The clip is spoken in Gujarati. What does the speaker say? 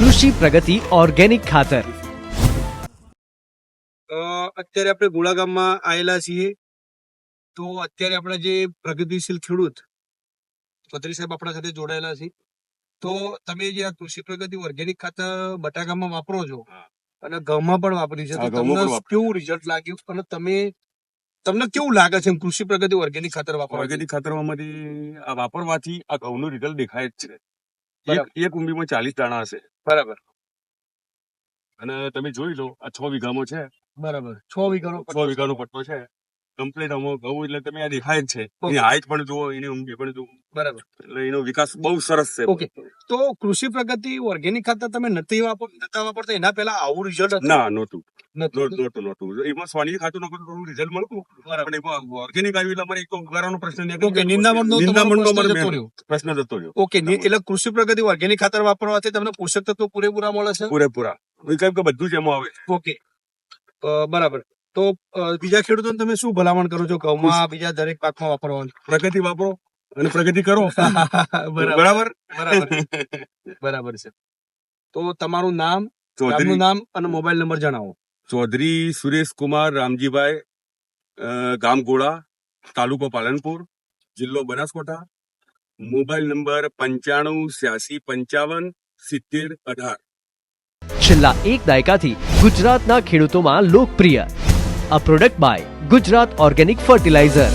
કૃષિ પ્રગતિ ઓર્ગેનિક ખાતર. અત્યારે આપણે ગોળા ગામમાં આવેલા છીએ. તો અત્યારે આપણા જે પ્રગતિશીલ ખેડૂત પત્રી સાહેબ આપણા સાથે જોડાયેલા છે. તો તમે જે આ કૃષિ પ્રગતિ ઓર્ગેનિક ખાતર બટાકામાં વાપરો છો અને ઘઉંમાં પણ વાપરી છે તો તમને કેવું રિઝલ્ટ લાગ્યું? અને તમે તમને કેવું લાગે છે કૃષિ પ્રગતિ ઓર્ગેનિક ખાતર વાપરો ઓર્ગેનિક ખાતર આ વાપરવાથી આ ઘઉંનું રિઝલ્ટ દેખાય જ છે. એક એક ચાલીસ દાણા હશે. બરાબર. અને તમે જોઈ લો આ છ વીઘામાં છે. બરાબર. છ વીઘાનો છ વીઘાનો પટ્ટો છે. કમ્પ્લીટ આમાં ઘઉં એટલે તમે આ દેખાય જ છે. એની હાઈટ પણ જુઓ એની ઊંઘી પણ જુઓ. બરાબર. એટલે એનો વિકાસ બહુ સરસ છે. ઓકે તો કૃષિ પ્રગતિ ઓર્ગેનિક ખાતર તમે નથી વાપર નતા વાપરતા એના પહેલા આવું રિઝલ્ટ ના નહોતું. નતું નહોતું નહોતું નહોતું એમાં સોની ખાતું નહોતું રિઝલ્ટ મળતું પણ એમાં ઓર્ગેનિક આવ્યું એટલે અમારે એક તો પ્રશ્ન ઓકે નિંદામણનો નિંદામણનો પ્રશ્ન અમારે જતો main રહ્યો. પ્રશ્ન જતો રહ્યો. ઓકે એટલે કૃષિ પ્રગતિ ઓર્ગેનિક ખાતર વાપરવાથી તમને પોષક તત્વો પૂરેપૂરા મળે છે? પૂરેપૂરા. કેમ કે બધું જ એમાં આવે ઓકે. બરાબર. તો બીજા ખેડૂતોને તમે શું ભલામણ કરો છો ઘઉંમાં બીજા દરેક પાકમાં વાપરવાનું? પ્રગતિ વાપરો અને પ્રગતિ કરો. બરાબર. બરાબર? બરાબર. છે. તો તમારું નામ ચૌધરી. નામ અને મોબાઈલ નંબર જણાવો. ચૌધરી સુરેશકુમાર રામજીભાઈ ગામગોળા ગામ ગોળા તાલુકો પાલનપુર, જિલ્લો બનાસકાંઠા. મોબાઈલ નંબર પંચાણું છ્યાસી પંચાવન સિત્તેર અઢાર. છેલ્લા એક દાયકાથી ગુજરાતના ખેડૂતોમાં લોકપ્રિય. A product by Gujarat organic fertilizer